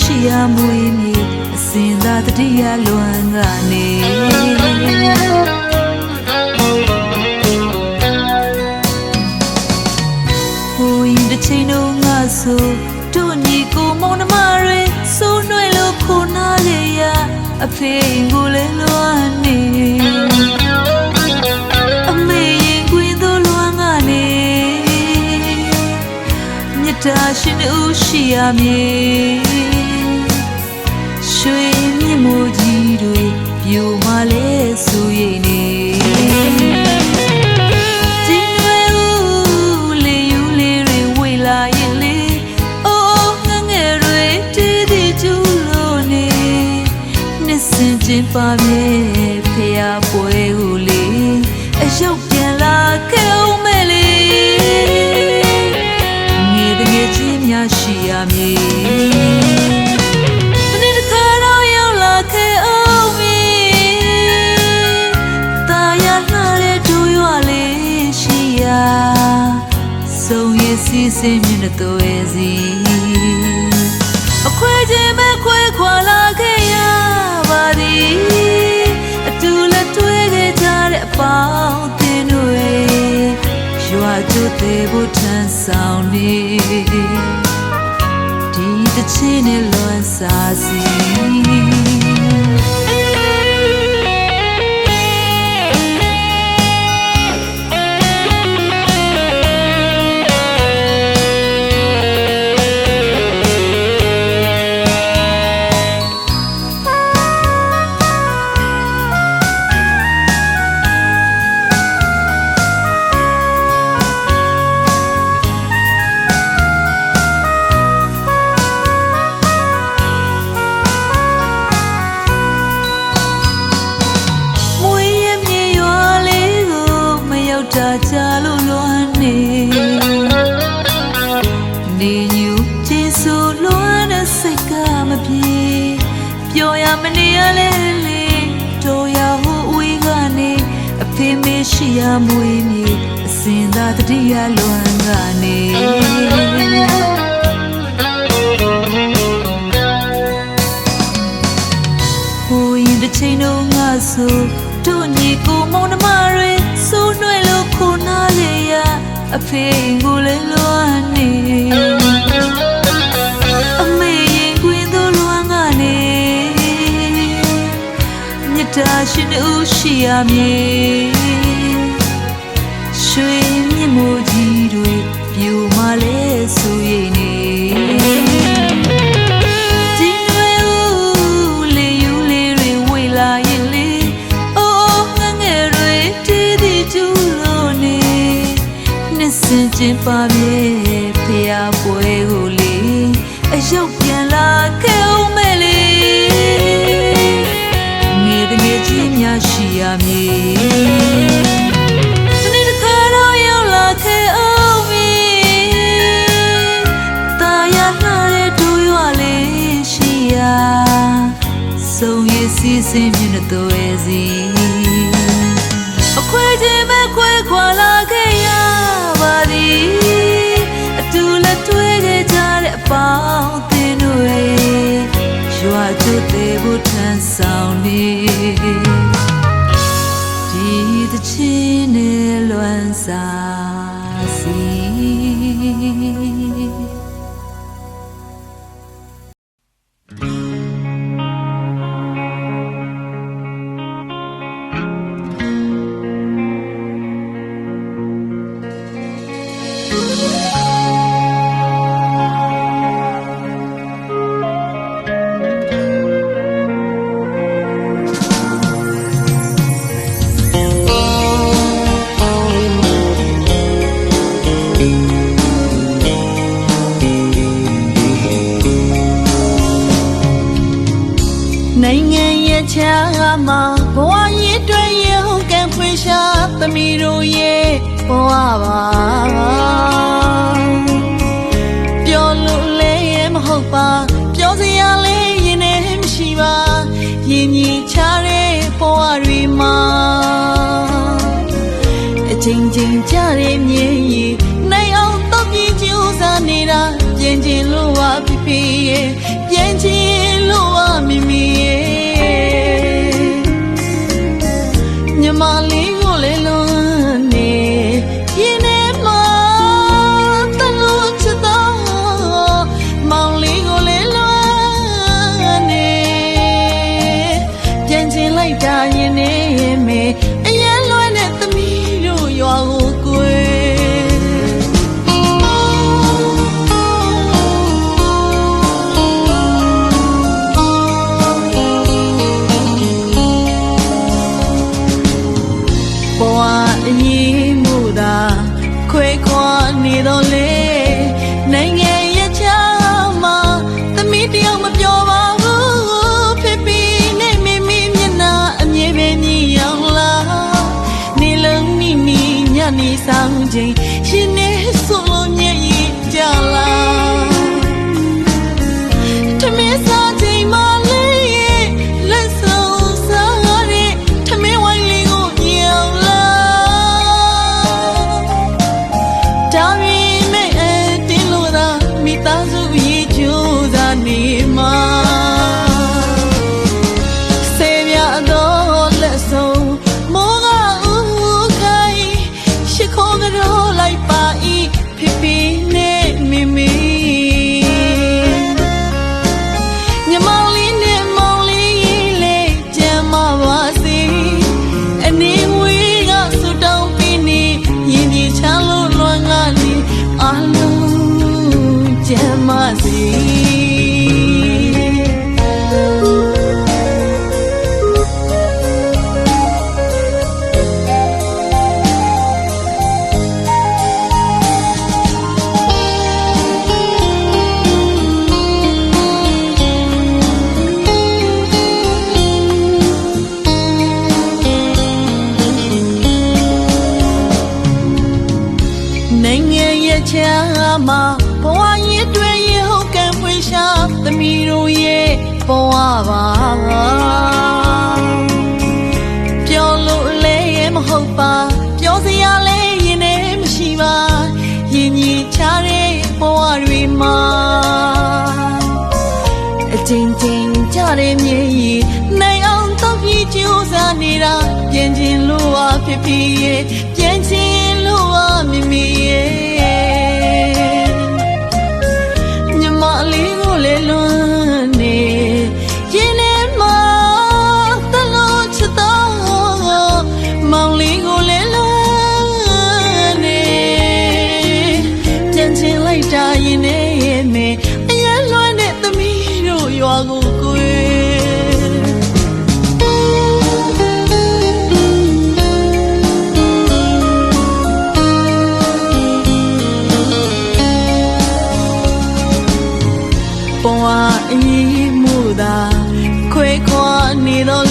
ရှိရမွေးမြေအစင်သာတတိယလွမ်းကနေဟိုရင်တစ်ချိန်တော့ငါဆိုတို့ညီကိုမောင်နှမတွေစိုးနှွဲလို့ခိုနာလေရအဖေကိုလည်းလွမ်းနေအမေရင်ကွင်းတို့လွမ်းကနေမြတ်တာရှင်ဦးရှိရမည်ရွှေ မြင့်မိုးကြီးတွေပြိုမှလဲဆိုရင် ဆောင်နေဒီတစ်ချင်းနဲ့လွန်စားစီ ချိန်တော့ငါဆိုတို့ညီကိုမောင်နှမတွေစိုးနှွဲလို့ခိုနာလေရအဖေကိုလည်းလွမ်းနေအမေရင်ကွင်းတို့လွမ်းကနေမြတ်တာရှင်ဦးရှိရမည်ရွှေမြင့်မိုးကြီးတွေပြိုမှလဲဆိုရင်နေ te paguei. ဆောင်နေဒီသချင်းနဲ့လွမ်းစား သမီးတို့ရဲ့ဘဝပါပြောလို့လည်းမဟုတ်ပါပြောစရာလည်းရင်ထဲမရှိပါရင်ကြီးချတဲ့ဘဝတွေမှာအချိန်ချင်းကြတဲ့မြင်ရည်နိုင်အောင်တော့ပြင်းကျူးစားနေတာပြင်းကျင်လို့ပါဖြစ်ဖြစ်ပြင်းကျင် que doler. ဘဝပါပြောလို့လည်းရမဟုတ်ပါပြောစရာလည်းရင်ထဲမရှိပါရင်ကြီးချတဲ့ဘဝတွေမှာအချင်းချင်းကြတဲ့မြေကြီးနိုင်အောင်တော့ပြီးကြိုးစားနေတာပြင်ချင်းလို့ပါဖြစ်ဖြစ်ပြင်ချင်းလို့ပါမိမိရဲ့ အညီမှုသာခွေခွာနေသော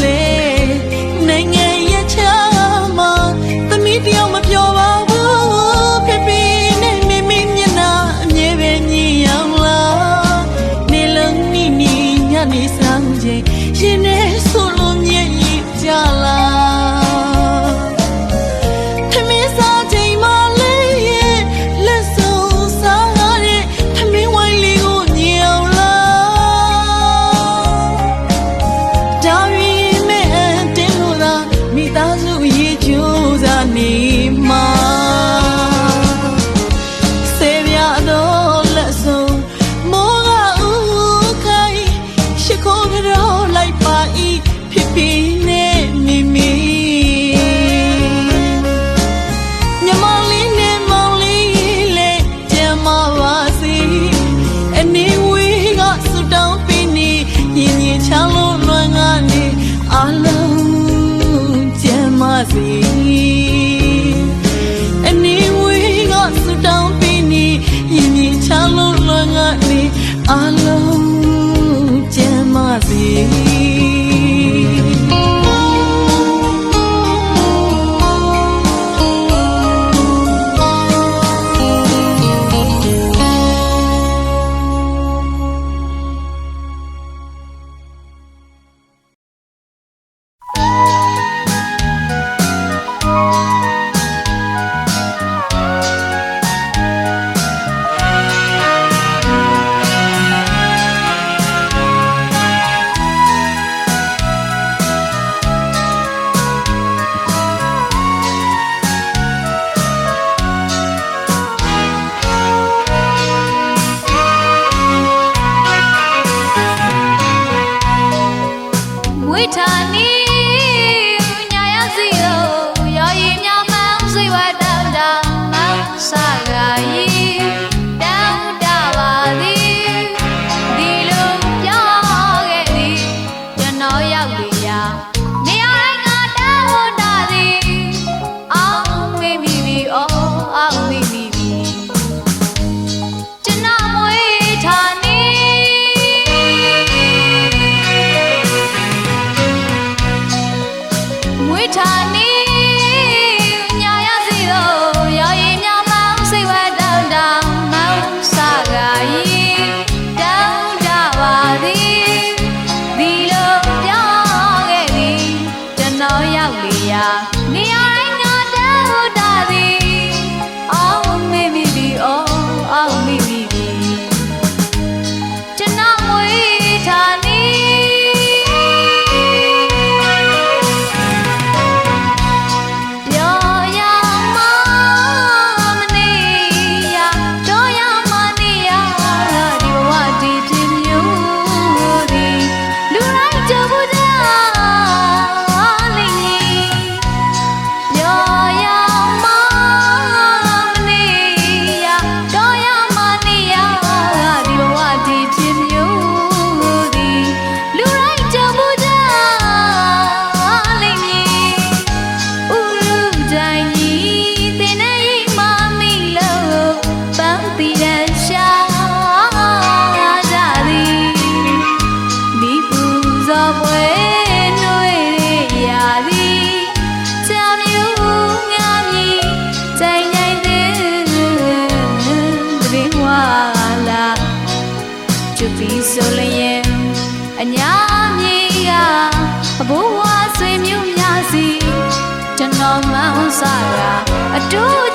alone. စရာအတူ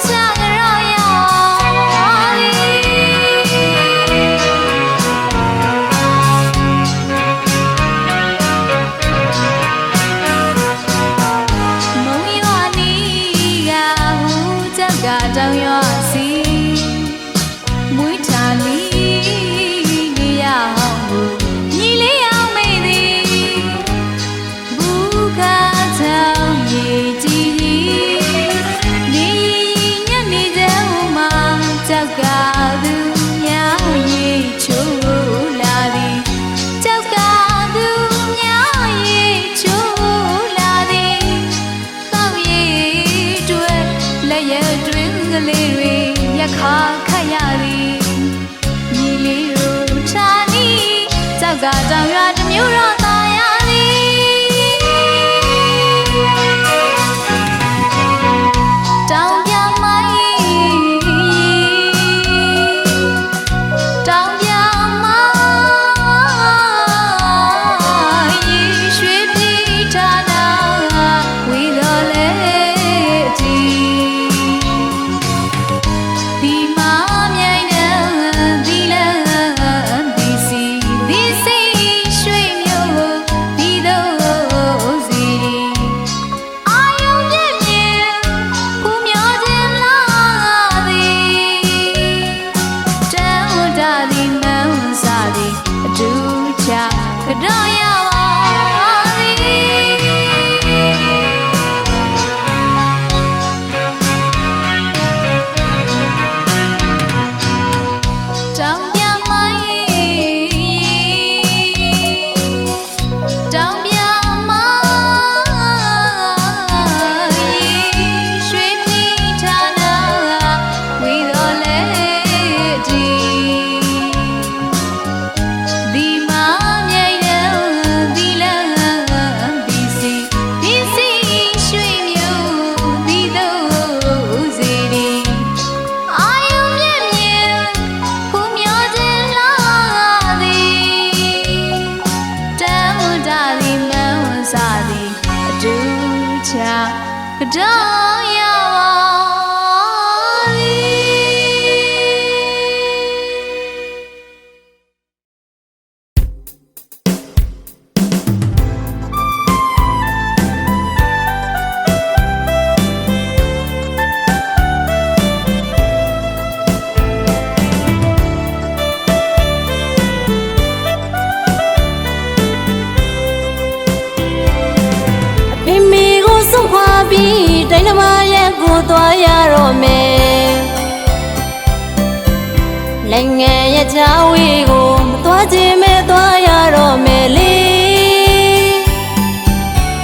မဲ့ချာဝေးကိုမသွားခြင်းမဲ့သွားရတော့မယ်လေ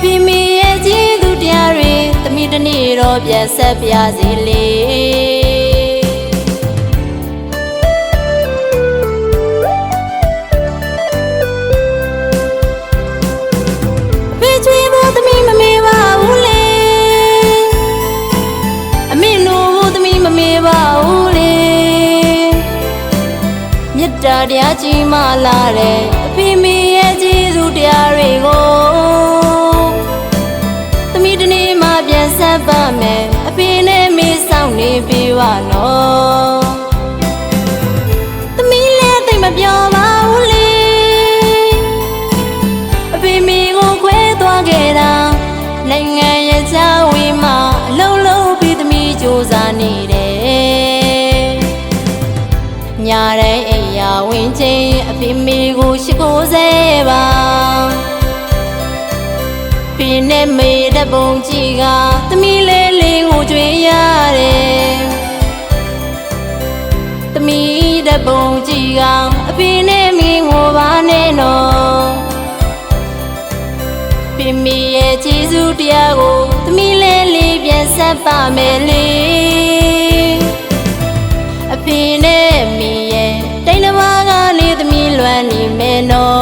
ပြမိရဲ့ကျေးဇူးတရားတွေတမိတနေ့တော့ပြန်ဆက်ပြစေလေ ရားကြီးမှလာတဲ့အဖေမေရဲ့ကျေးဇူးတရားတွေကိုသမီးတနေ့မှပြန်ဆက်ပါမယ်အဖေနဲ့မေဆောင်နေပြီပါနော်သမီးလည်းတိတ်မပြောပါဘူးလေအဖေမေကိုခွဲသွားခဲ့တာနိုင်ငံရဲ့ချာဝေးမှာအလုံးလုံးပြီးသမီးစူးစမ်းနေတယ် မေကိုရှိခိုးစေပါပြင်းနဲ့မေတဲ့ပုံကြည့်ကသမီးလေးလေးကိုကြွေးရတယ်သမီးတဲ့ပုံကြည့်ကအဖေနဲ့မင်းကိုပါနဲ့နော်ပြင်းမေရဲ့ကျေးဇူးတရားကိုသမီးလေးလေးပြန်ဆက်ပါမယ်လေအဖေနဲ့မီရဲ့ မ်း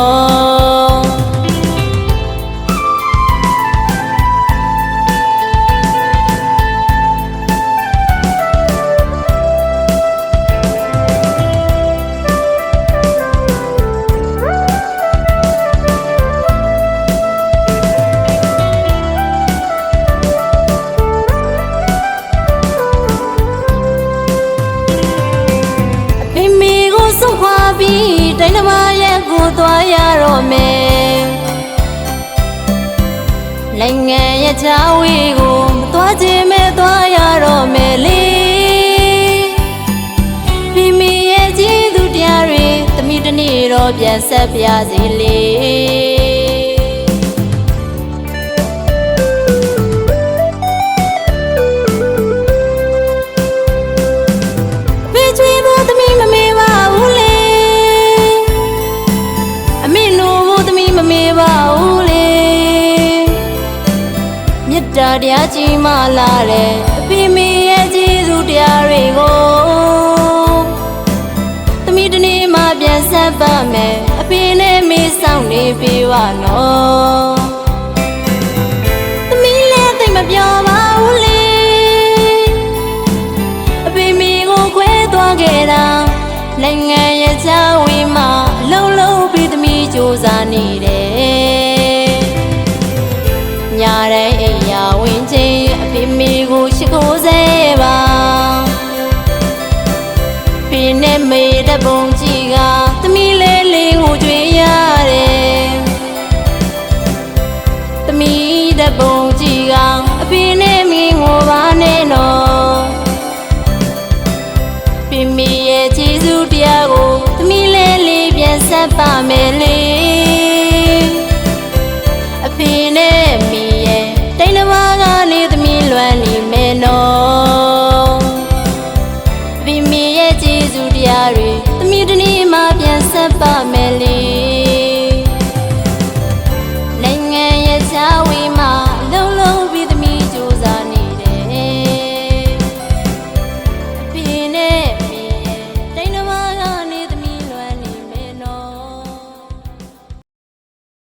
ပြန်ဆက်ပြစီလေဖေးချွေးဖို့သမီးမမေးပါဘူးလေအမေနို့ဖို့သမီးမမေးပါဘူးလေမေတ္တာတရားကြီးမှလာတဲ့အ နေပြီ ပြင်းမီ